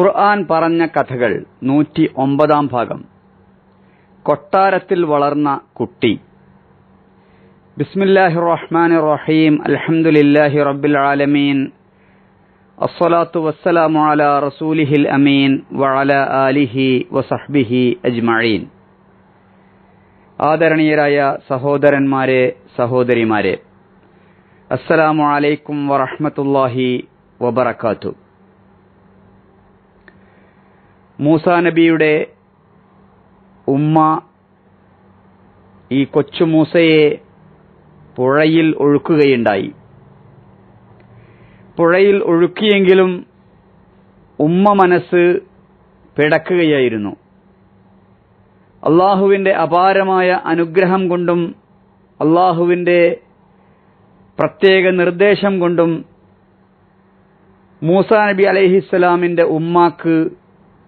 ഖുർആൻ പറഞ്ഞ കഥകൾ നൂറ്റി ഒമ്പതാം ഭാഗം. കൊട്ടാരത്തിൽ വളർന്ന കുട്ടി. ബിസ്മില്ലാഹി റഹ്മാൻ റഹീം അൽഹംദുലില്ലാഹി റബ്ബിൽ ആലമീൻ അസ്സലാത്തു വസ്സലാമു അലാ റസൂലിഹിൽ അമീൻ വഅല ആലിഹി വസഹ്ബിഹി അജ്മഈൻ. ആദരണീയരായ സഹോദരന്മാരെ സഹോദരിമാരെ അസ്സലാമു അലൈക്കും വറഹ്മത്തുള്ളാഹി വബറകാതുഹു മൂസാ നബിയുടെ ഉമ്മ ഈ കൊച്ചു മൂസയെ പുഴയിൽ ഒഴുക്കുകയുണ്ടായി. പുഴയിൽ ഒഴുക്കിയെങ്കിലും ഉമ്മ മനസ്സ് പിടക്കുകയായിരുന്നു. അള്ളാഹുവിന്റെ അപാരമായ അനുഗ്രഹം കൊണ്ടും അള്ളാഹുവിന്റെ പ്രത്യേക നിർദ്ദേശം കൊണ്ടും മൂസാ നബി അലഹിസ്സലാമിന്റെ ഉമ്മാക്ക്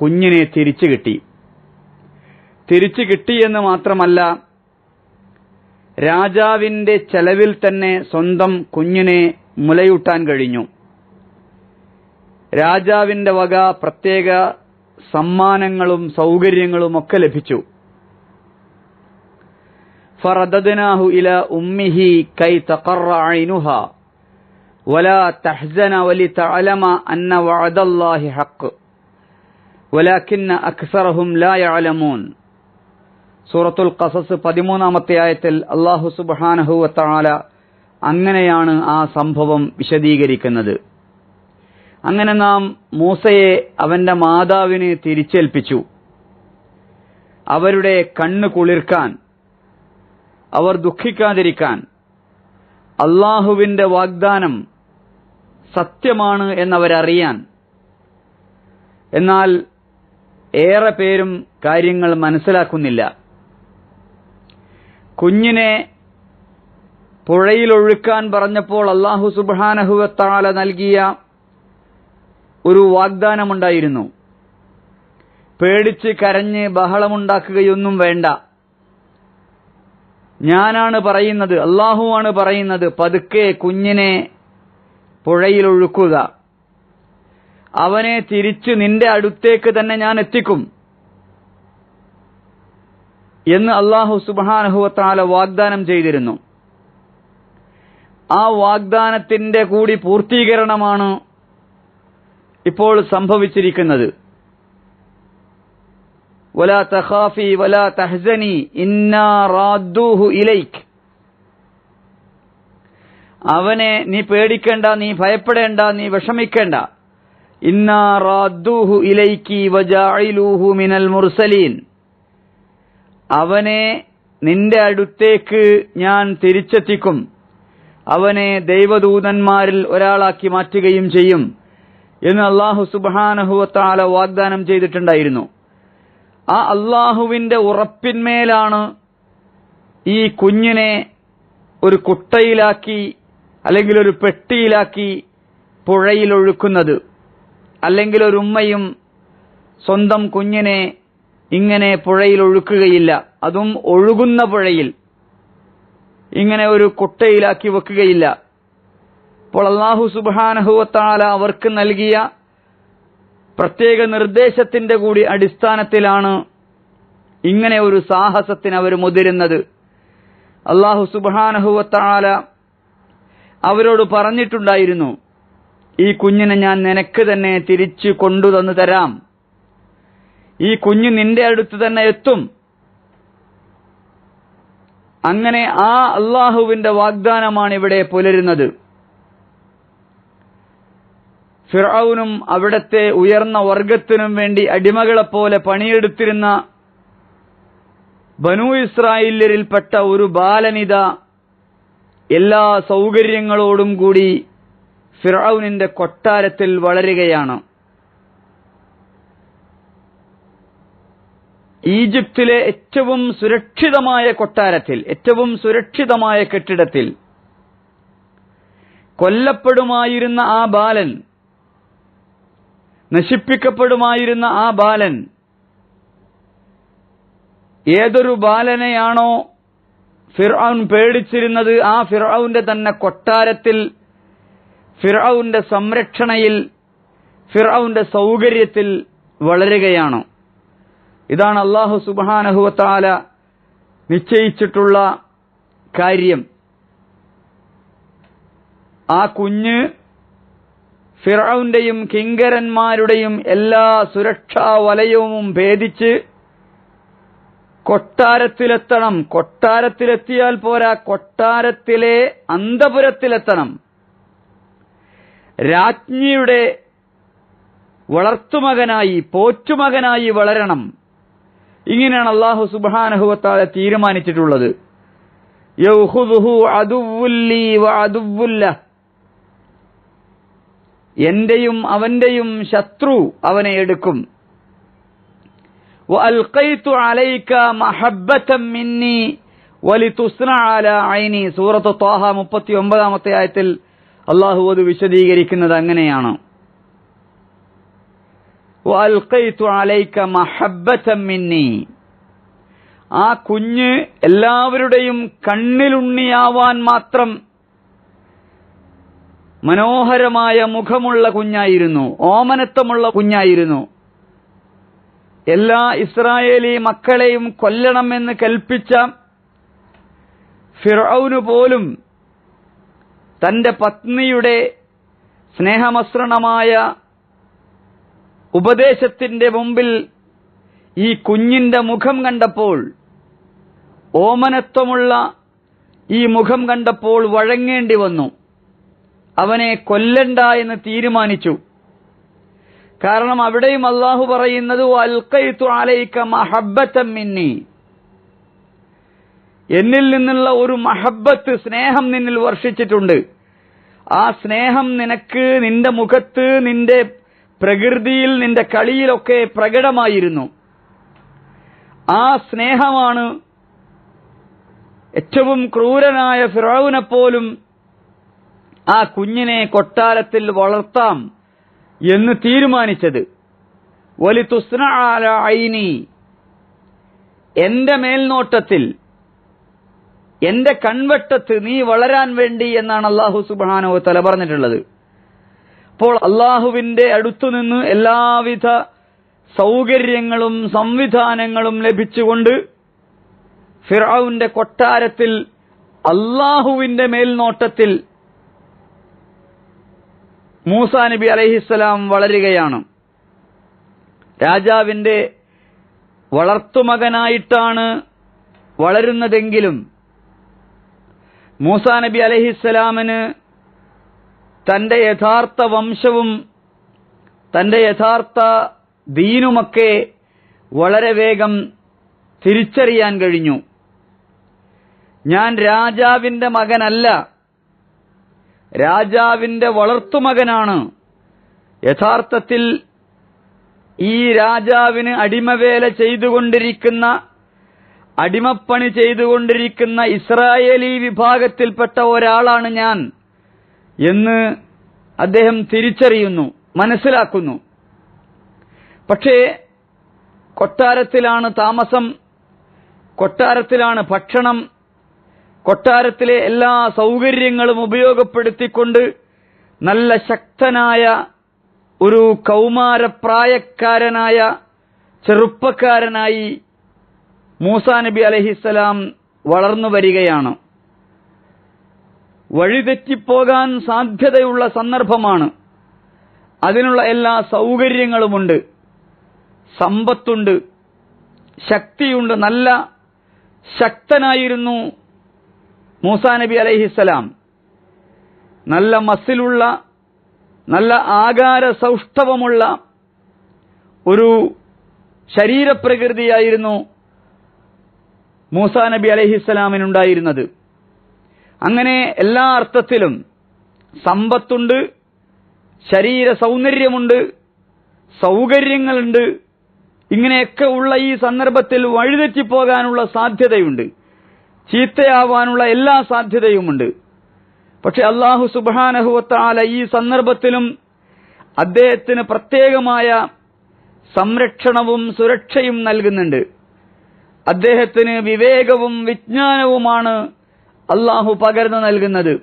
കുഞ്ഞിനെ തിരിച്ചു കിട്ടി. തിരിച്ചു കിട്ടിയെന്ന് മാത്രമല്ല രാജാവിന്റെ ചെലവിൽ തന്നെ സ്വന്തം കുഞ്ഞിനെ മുലയൂട്ടാൻ കഴിഞ്ഞു. രാജാവിന്റെ വക പ്രത്യേക സമ്മാനങ്ങളും സൗകര്യങ്ങളും ഒക്കെ ലഭിച്ചു. ഫറദനാഹു ഇല ഉമ്മിഹി കൈ തഖറ വലാ തഹ്സന വലി തഅലമ അന്ന വഅദല്ലാഹി ഹഖ്. വലാക്കിന്ന അക്സറഹും لا يعلمون. സൂറത്തുൽ ഖസസ് പതിമൂന്നാമത്തെ ആയത്തിൽ അള്ളാഹു സുബ്ഹാനഹു വതആല അങ്ങനെയാണ് ആ സംഭവം വിശദീകരിക്കുന്നത്. അങ്ങനെ നാം മൂസയെ അവന്റെ മാതാവിന് തിരിച്ചേൽപ്പിച്ചു. അവരുടെ കണ്ണ് കുളിർക്കാൻ അവർ ദുഃഖിക്കാതിരിക്കാൻ അള്ളാഹുവിന്റെ വാഗ്ദാനം സത്യമാണ് എന്നവരറിയാൻ. എന്നാൽ ഏറെ പേരും കാര്യങ്ങൾ മനസ്സിലാക്കുന്നില്ല. കുഞ്ഞിനെ പുഴയിലൊഴുക്കാൻ പറഞ്ഞപ്പോൾ അള്ളാഹു സുബാനഹുവത്താല നൽകിയ ഒരു വാഗ്ദാനമുണ്ടായിരുന്നു. പേടിച്ച് കരഞ്ഞ് ബഹളമുണ്ടാക്കുകയൊന്നും വേണ്ട. ഞാനാണ് പറയുന്നത് അള്ളാഹുവാണ് പറയുന്നത് പതുക്കെ കുഞ്ഞിനെ പുഴയിൽ ഒഴുക്കുക അവനെ തിരിച്ചു നിന്റെ അടുത്തേക്ക് തന്നെ ഞാൻ എത്തിക്കും. എന്ന് അള്ളാഹു സുബാനഹുവത്താല വാഗ്ദാനം ചെയ്തിരുന്നു. ആ വാഗ്ദാനത്തിന്റെ കൂടി പൂർത്തീകരണമാണ് ഇപ്പോൾ സംഭവിച്ചിരിക്കുന്നത്. വലാ തഖാഫി വലാ ഇന്നാ റാദ്ദൂഹു ഇലൈക്. അവനെ നീ പേടിക്കേണ്ട നീ ഭയപ്പെടേണ്ട നീ വിഷമിക്കേണ്ട. അവനെ നിന്റെ അടുത്തേക്ക് ഞാൻ തിരിച്ചെത്തിക്കും. അവനെ ദൈവദൂതന്മാരിൽ ഒരാളാക്കി മാറ്റുകയും ചെയ്യും എന്ന് അള്ളാഹു സുബാനഹുവത്താല വാഗ്ദാനം ചെയ്തിട്ടുണ്ടായിരുന്നു. ആ അള്ളാഹുവിന്റെ ഉറപ്പിന്മേലാണ് ഈ കുഞ്ഞിനെ ഒരു കുട്ടയിലാക്കി അല്ലെങ്കിൽ ഒരു പെട്ടിയിലാക്കി പുഴയിൽ ഒഴുക്കുന്നത് അല്ലെങ്കിൽ ഒരു ഉമ്മയും സ്വന്തം കുഞ്ഞിനെ ഇങ്ങനെ പുഴയിൽ ഒഴുക്കുകയില്ല. അതും ഒഴുകുന്ന പുഴയിൽ. ഇങ്ങനെ ഒരു കുട്ടയിലാക്കി വെക്കുകയില്ല. അപ്പോൾ അള്ളാഹു സുബാനഹുവത്താല അവർക്ക് നൽകിയ പ്രത്യേക നിർദ്ദേശത്തിന്റെ കൂടി അടിസ്ഥാനത്തിലാണ് ഇങ്ങനെ ഒരു സാഹസത്തിന് അവർ മുതിരുന്നത്. അള്ളാഹു സുബാനഹുവത്താല അവരോട് പറഞ്ഞിട്ടുണ്ടായിരുന്നു ഈ കുഞ്ഞിനെ ഞാൻ നിനക്ക് തന്നെ തിരിച്ചു കൊണ്ടുതന്നു തരാം. ഈ കുഞ്ഞു നിന്റെ അടുത്ത് തന്നെ എത്തും. അങ്ങനെ ആ അള്ളാഹുവിന്റെ വാഗ്ദാനമാണ് ഇവിടെ പുലരുന്നത്. ഫിറൌനും അവിടത്തെ ഉയർന്ന വർഗത്തിനും വേണ്ടി അടിമകളെപ്പോലെ പണിയെടുത്തിരുന്ന ബനു ഇസ്രായേലിൽപ്പെട്ട ഒരു ബാലനിത എല്ലാ സൗകര്യങ്ങളോടും കൂടി ഫിറൌനിന്റെ കൊട്ടാരത്തിൽ വളരുകയാണ്. ഈജിപ്തിലെ ഏറ്റവും സുരക്ഷിതമായ കൊട്ടാരത്തിൽ ഏറ്റവും സുരക്ഷിതമായ കെട്ടിടത്തിൽ കൊല്ലപ്പെടുമായിരുന്ന ആ ബാലൻ നശിപ്പിക്കപ്പെടുമായിരുന്ന ആ ബാലൻ ഏതൊരു ബാലനെയാണോ ഫിർഔൻ പേടിച്ചിരുന്നത് ആ ഫിർഔന്റെ തന്നെ കൊട്ടാരത്തിൽ ഫിർഔന്റെ സംരക്ഷണയിൽ ഫിറൌന്റെ സൗകര്യത്തിൽ വളരുകയാണ്. ഇതാണ് അള്ളാഹു സുബാനഹുവത്താല നിശ്ചയിച്ചിട്ടുള്ള കാര്യം. ആ കുഞ്ഞ് ഫിറൌന്റെയും കിങ്കരന്മാരുടെയും എല്ലാ സുരക്ഷാ വലയവും ഭേദിച്ച് കൊട്ടാരത്തിലെത്തണം. കൊട്ടാരത്തിലെത്തിയാൽ പോരാ. കൊട്ടാരത്തിലെ അന്തപുരത്തിലെത്തണം. രാജ്ഞിയുടെ വളർത്തുമകനായി പോറ്റുമകനായി വളരണം. ഇങ്ങനെയാണ് അള്ളാഹു സുബാനഹുവത്താല തീരുമാനിച്ചിട്ടുള്ളത്. എന്റെയും അവന്റെയും ശത്രു അവനെ എടുക്കും. സൂറത്ത് ഒമ്പതാമത്തെ ആയത്തിൽ അള്ളാഹു അത് വിശദീകരിക്കുന്നത് അങ്ങനെയാണ്. ആ കുഞ്ഞ് എല്ലാവരുടെയും കണ്ണിലുണ്ണിയാവാൻ മാത്രം മനോഹരമായ മുഖമുള്ള കുഞ്ഞായിരുന്നു ഓമനത്വമുള്ള കുഞ്ഞായിരുന്നു. എല്ലാ ഇസ്രായേലി മക്കളെയും കൊല്ലണമെന്ന് കൽപ്പിച്ച ഫിറൌനു പോലും തന്റെ പത്നിയുടെ സ്നേഹമസൃണമായ ഉപദേശത്തിന്റെ മുമ്പിൽ ഈ കുഞ്ഞിന്റെ മുഖം കണ്ടപ്പോൾ ഓമനത്വമുള്ള ഈ മുഖം കണ്ടപ്പോൾ വഴങ്ങേണ്ടി വന്നു. അവനെ കൊല്ലണ്ട എന്ന് തീരുമാനിച്ചു. കാരണം അവിടെയും അള്ളാഹു പറയുന്നത് അൽക്കൈത്തു അലൈക്ക മഹബത്തം മിന്നി. എന്നിൽ നിന്നുള്ള ഒരു മഹബത്ത് സ്നേഹം നിന്നിൽ വർഷിച്ചിട്ടുണ്ട്. ആ സ്നേഹം നിനക്ക് നിന്റെ മുഖത്ത് നിന്റെ പ്രകൃതിയിൽ നിന്റെ കളിയിലൊക്കെ പ്രകടമായിരുന്നു. ആ സ്നേഹമാണ് ഏറ്റവും ക്രൂരനായ ഫിറൌനെ പോലും ആ കുഞ്ഞിനെ കൊട്ടാരത്തിൽ വളർത്താം എന്ന് തീരുമാനിച്ചത്. വലിതുസ്ന അല ഐനി. എന്റെ മേൽനോട്ടത്തിൽ എന്റെ കൺവെട്ടത്ത് നീ വളരാൻ വേണ്ടി എന്നാണ് അള്ളാഹു സുബാനോ തല പറഞ്ഞിട്ടുള്ളത്. അപ്പോൾ അള്ളാഹുവിന്റെ അടുത്തുനിന്ന് എല്ലാവിധ സൗകര്യങ്ങളും സംവിധാനങ്ങളും ലഭിച്ചുകൊണ്ട് ഫിറാവുന്റെ കൊട്ടാരത്തിൽ അള്ളാഹുവിന്റെ മേൽനോട്ടത്തിൽ മൂസ നബി അലഹിസ്സലാം വളരുകയാണ്. രാജാവിന്റെ വളർത്തുമകനായിട്ടാണ് വളരുന്നതെങ്കിലും മൂസ നബി അലഹിസ്സലാമിന് തന്റെ യഥാർത്ഥ വംശവും തന്റെ യഥാർത്ഥ ദീനുമൊക്കെ വളരെ വേഗം തിരിച്ചറിയാൻ കഴിഞ്ഞു. ഞാൻ രാജാവിന്റെ മകനല്ല. രാജാവിന്റെ വളർത്തുമകനാണ്. യഥാർത്ഥത്തിൽ ഈ രാജാവിന് അടിമവേല ചെയ്തുകൊണ്ടിരിക്കുന്ന അടിമപ്പണി ചെയ്തുകൊണ്ടിരിക്കുന്ന ഇസ്രായേലി വിഭാഗത്തിൽപ്പെട്ട ഒരാളാണ് ഞാൻ എന്ന് അദ്ദേഹം തിരിച്ചറിയുന്നു മനസ്സിലാക്കുന്നു. പക്ഷേ കൊട്ടാരത്തിലാണ് താമസം കൊട്ടാരത്തിലാണ് ഭക്ഷണം കൊട്ടാരത്തിലെ എല്ലാ സൗകര്യങ്ങളും ഉപയോഗപ്പെടുത്തിക്കൊണ്ട് നല്ല ശക്തനായ ഒരു കൗമാരപ്രായക്കാരനായ ചെറുപ്പക്കാരനായി മൂസാ നബി അലഹിസ്സലാം വളർന്നു വരികയാണ്. വഴിതെറ്റിപ്പോകാൻ സാധ്യതയുള്ള സന്ദർഭമാണ്. അതിനുള്ള എല്ലാ സൗകര്യങ്ങളുമുണ്ട്. സമ്പത്തുണ്ട്. ശക്തിയുണ്ട്. നല്ല ശക്തനായിരുന്നു മൂസാ നബി അലൈഹിസ്സലാം. നല്ല മസിലുള്ള നല്ല ആകാര സൗഷ്ഠവമുള്ള ഒരു ശരീരപ്രകൃതിയായിരുന്നു മൂസാ നബി അലഹിസ്സലാമിനുണ്ടായിരുന്നത് അങ്ങനെ എല്ലാ അർത്ഥത്തിലും സമ്പത്തുണ്ട് ശരീര സൗന്ദര്യമുണ്ട് സൗകര്യങ്ങളുണ്ട് ഇങ്ങനെയൊക്കെ ഉള്ള ഈ സന്ദർഭത്തിൽ വഴിതെറ്റിപ്പോകാനുള്ള സാധ്യതയുണ്ട്. ചീത്തയാവാനുള്ള എല്ലാ സാധ്യതയുമുണ്ട്. പക്ഷെ അള്ളാഹു സുബാനഹുവത്താല ഈ സന്ദർഭത്തിലും അദ്ദേഹത്തിന് പ്രത്യേകമായ സംരക്ഷണവും സുരക്ഷയും നൽകുന്നുണ്ട്. അദ്ദേഹത്തിന് വിവേകവും വിജ്ഞാനവുമാണ് അള്ളാഹു പകർന്നു നൽകുന്നത്.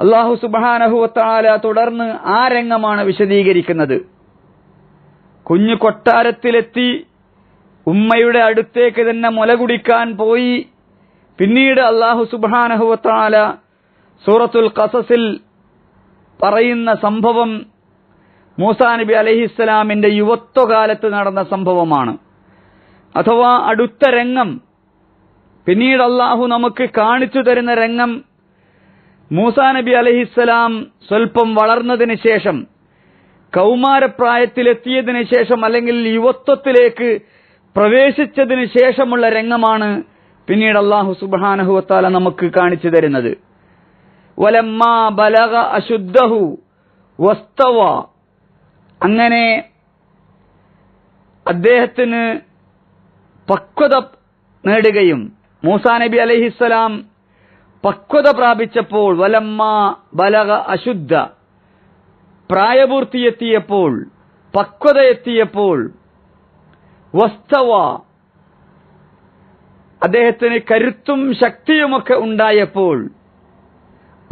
അള്ളാഹു സുബാനഹുവത്താല തുടർന്ന് ആ രംഗമാണ് വിശദീകരിക്കുന്നത്. കുഞ്ഞു കൊട്ടാരത്തിലെത്തി ഉമ്മയുടെ അടുത്തേക്ക് തന്നെ മുല കുടിക്കാൻ പോയി. പിന്നീട് അള്ളാഹു സുബാനഹുവത്താല സൂറത്തുൽ കസസിൽ പറയുന്ന സംഭവം മൂസാ നബി അലഹിസ്സലാമിന്റെ യുവത്വകാലത്ത് നടന്ന സംഭവമാണ്. അഥവാ അടുത്ത രംഗം. പിന്നീട് അള്ളാഹു നമുക്ക് കാണിച്ചു തരുന്ന രംഗം മൂസാ നബി അലഹിസ്സലാം സ്വൽപ്പം വളർന്നതിന് ശേഷം കൗമാരപ്രായത്തിലെത്തിയതിനു ശേഷം അല്ലെങ്കിൽ യുവത്വത്തിലേക്ക് പ്രവേശിച്ചതിന് ശേഷമുള്ള രംഗമാണ് പിന്നീട് അള്ളാഹു സുബാനഹുവത്താല നമുക്ക് കാണിച്ചു തരുന്നത്. വലമ്മാ ബലഗ അശുദ്ധഹു വസ്തവ. അങ്ങനെ അദ്ദേഹത്തിന് പക്വത നേടുകയും മൂസാ നബി അലഹിസ്സലാം പക്വത പ്രാപിച്ചപ്പോൾ വലമ്മ ബലക അശുദ്ധ. പ്രായപൂർത്തിയെത്തിയപ്പോൾ പക്വത എത്തിയപ്പോൾ വസ്തവ. അദ്ദേഹത്തിന് കരുത്തും ശക്തിയുമൊക്കെ ഉണ്ടായപ്പോൾ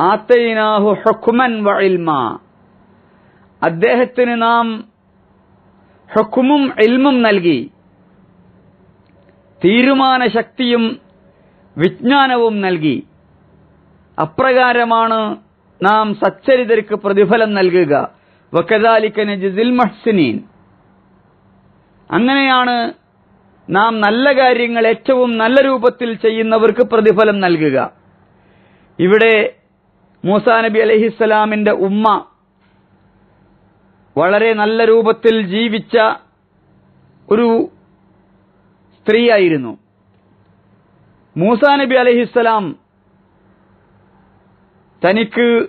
ആത്തൈനാഹു ഹുക്മൻ വഇൽമ അദ്ദേഹത്തിന് നാം ഹൊക്കുമും ഇൽമും നൽകി. തീരുമാന ശക്തിയും വിജ്ഞാനവും നൽകി. അപ്രകാരമാണ് നാം സച്ചരിതർക്ക് പ്രതിഫലം നൽകുക. വക്കദാലിക്കന് ജിസിൽ മഹ്സിനീൻ. അങ്ങനെയാണ് നാം നല്ല കാര്യങ്ങൾ ഏറ്റവും നല്ല രൂപത്തിൽ ചെയ്യുന്നവർക്ക് പ്രതിഫലം നൽകുക. ഇവിടെ മൂസാ നബി അലഹിസ്സലാമിന്റെ ഉമ്മ വളരെ നല്ല രൂപത്തിൽ ജീവിച്ച ഒരു സ്ത്രീയായിരുന്നു. മൂസാ നബി അലഹിസ്സലാം തനിക്ക്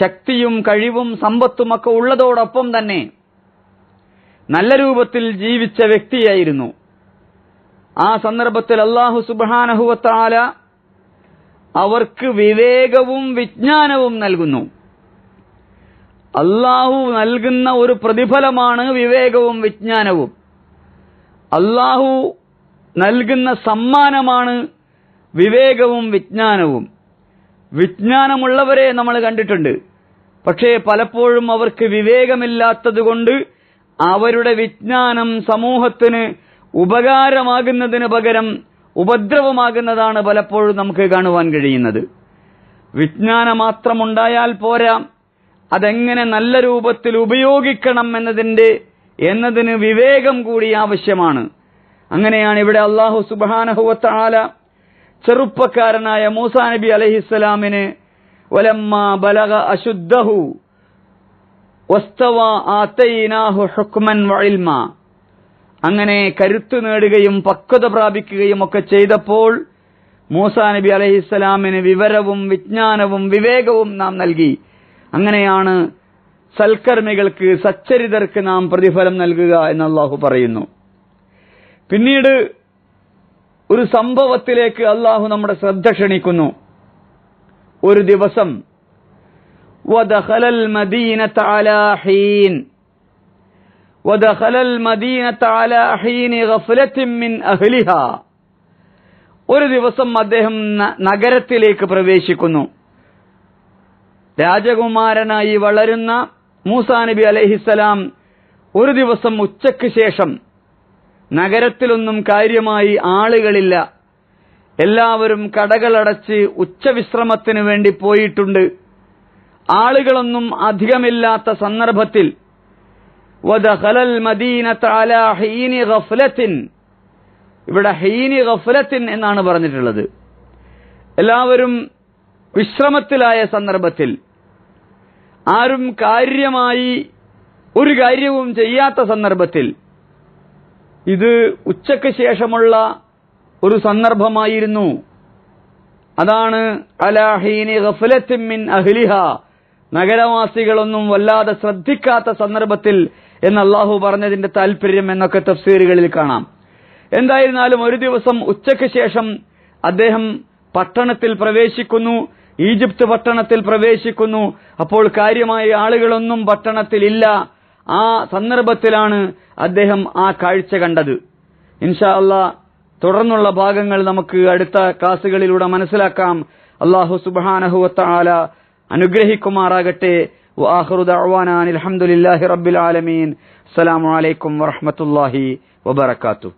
ശക്തിയും കഴിവും സമ്പത്തുമൊക്കെ ഉള്ളതോടൊപ്പം തന്നെ നല്ല രൂപത്തിൽ ജീവിച്ച വ്യക്തിയായിരുന്നു. ആ സന്ദർഭത്തിൽ അള്ളാഹു സുബാനഹുവത്താല അവർക്ക് വിവേകവും വിജ്ഞാനവും നൽകുന്നു. അള്ളാഹു നൽകുന്ന ഒരു പ്രതിഫലമാണ് വിവേകവും വിജ്ഞാനവും. അള്ളാഹു നൽകുന്ന സമ്മാനമാണ് വിവേകവും വിജ്ഞാനവും. വിജ്ഞാനമുള്ളവരെ നമ്മൾ കണ്ടിട്ടുണ്ട്. പക്ഷേ പലപ്പോഴും അവർക്ക് വിവേകമില്ലാത്തതുകൊണ്ട് അവരുടെ വിജ്ഞാനം സമൂഹത്തിന് ഉപകാരമാകുന്നതിന് പകരം ഉപദ്രവമാകുന്നതാണ് പലപ്പോഴും നമുക്ക് കാണുവാൻ കഴിയുന്നത്. വിജ്ഞാനം മാത്രമുണ്ടായാൽ പോരാ അതെങ്ങനെ നല്ല രൂപത്തിൽ ഉപയോഗിക്കണം എന്നതിന്റെ എന്നതിന് വിവേകം കൂടി ആവശ്യമാണ്. അങ്ങനെയാണ് ഇവിടെ അള്ളാഹു സുബാനഹുവത്താല ചെറുപ്പക്കാരനായ മൂസാ നബി അലഹിസ്സലാമിന് വലമ്മ ബലഗ അശുദ്ധഹു വസ്തവ ഹുക്മൻ അങ്ങനെ കരുത്തു നേടുകയും പക്വത പ്രാപിക്കുകയും ഒക്കെ ചെയ്തപ്പോൾ മൂസാ നബി അലഹിസ്സലാമിന് വിവരവും വിജ്ഞാനവും വിവേകവും നാം നൽകി. അങ്ങനെയാണ് സൽക്കർമ്മികൾക്ക് സച്ചരിതർക്ക് നാം പ്രതിഫലം നൽകുക എന്ന് അള്ളാഹു പറയുന്നു. പിന്നീട് ഒരു സംഭവത്തിലേക്ക് അള്ളാഹു നമ്മുടെ ശ്രദ്ധ ക്ഷണിക്കുന്നു. ഒരു ദിവസം ഒരു ദിവസം അദ്ദേഹം നഗരത്തിലേക്ക് പ്രവേശിക്കുന്നു. രാജകുമാരനായി വളരുന്ന മൂസാ നബി അലഹിസ്സലാം ഒരു ദിവസം ഉച്ചയ്ക്ക് ശേഷം നഗരത്തിലൊന്നും കാര്യമായി ആളുകളില്ല. എല്ലാവരും കടകളടച്ച് ഉച്ചവിശ്രമത്തിനു വേണ്ടി പോയിട്ടുണ്ട്. ആളുകളൊന്നും അധികമില്ലാത്ത സന്ദർഭത്തിൽ ഇവിടെ ഹീനി ഗഫ്ലത്തിൻ എന്നാണ് പറഞ്ഞിട്ടുള്ളത്. എല്ലാവരും വിശ്രമത്തിലായ സന്ദർഭത്തിൽ ആരും കാര്യമായി ഒരു കാര്യവും ചെയ്യാത്ത സന്ദർഭത്തിൽ ഇത് ഉച്ചയ്ക്ക് ശേഷമുള്ള ഒരു സന്ദർഭമായിരുന്നു. അതാണ് അലാഹീനി മിൻ അഹ്ലിഹ. നഗരവാസികളൊന്നും വല്ലാതെ ശ്രദ്ധിക്കാത്ത സന്ദർഭത്തിൽ എന്ന് അള്ളാഹു പറഞ്ഞതിന്റെ താല്പര്യം എന്നൊക്കെ തഫ്സീറുകളിൽ കാണാം. എന്തായിരുന്നാലും ഒരു ദിവസം ഉച്ചയ്ക്ക് ശേഷം അദ്ദേഹം പട്ടണത്തിൽ പ്രവേശിക്കുന്നു. ഈജിപ്ത് പട്ടണത്തിൽ പ്രവേശിക്കുന്നു. അപ്പോൾ കാര്യമായ ആളുകളൊന്നും പട്ടണത്തിലില്ല. ആ സന്ദർഭത്തിലാണ് അദ്ദേഹം ആ കാഴ്ച കണ്ടത്. ഇൻഷാ അള്ളാ തുടർന്നുള്ള ഭാഗങ്ങൾ നമുക്ക് അടുത്ത ക്ലാസുകളിലൂടെ മനസ്സിലാക്കാം. അള്ളാഹു സുബാനഹുല അനുഗ്രഹിക്കുമാറാകട്ടെ. അലഹമുല്ലാഹി റബ്ബിൽ ആലമീൻ. അസ്സലാമലൈക്കും വറഹമത്തല്ലാഹി വബർക്കാത്തു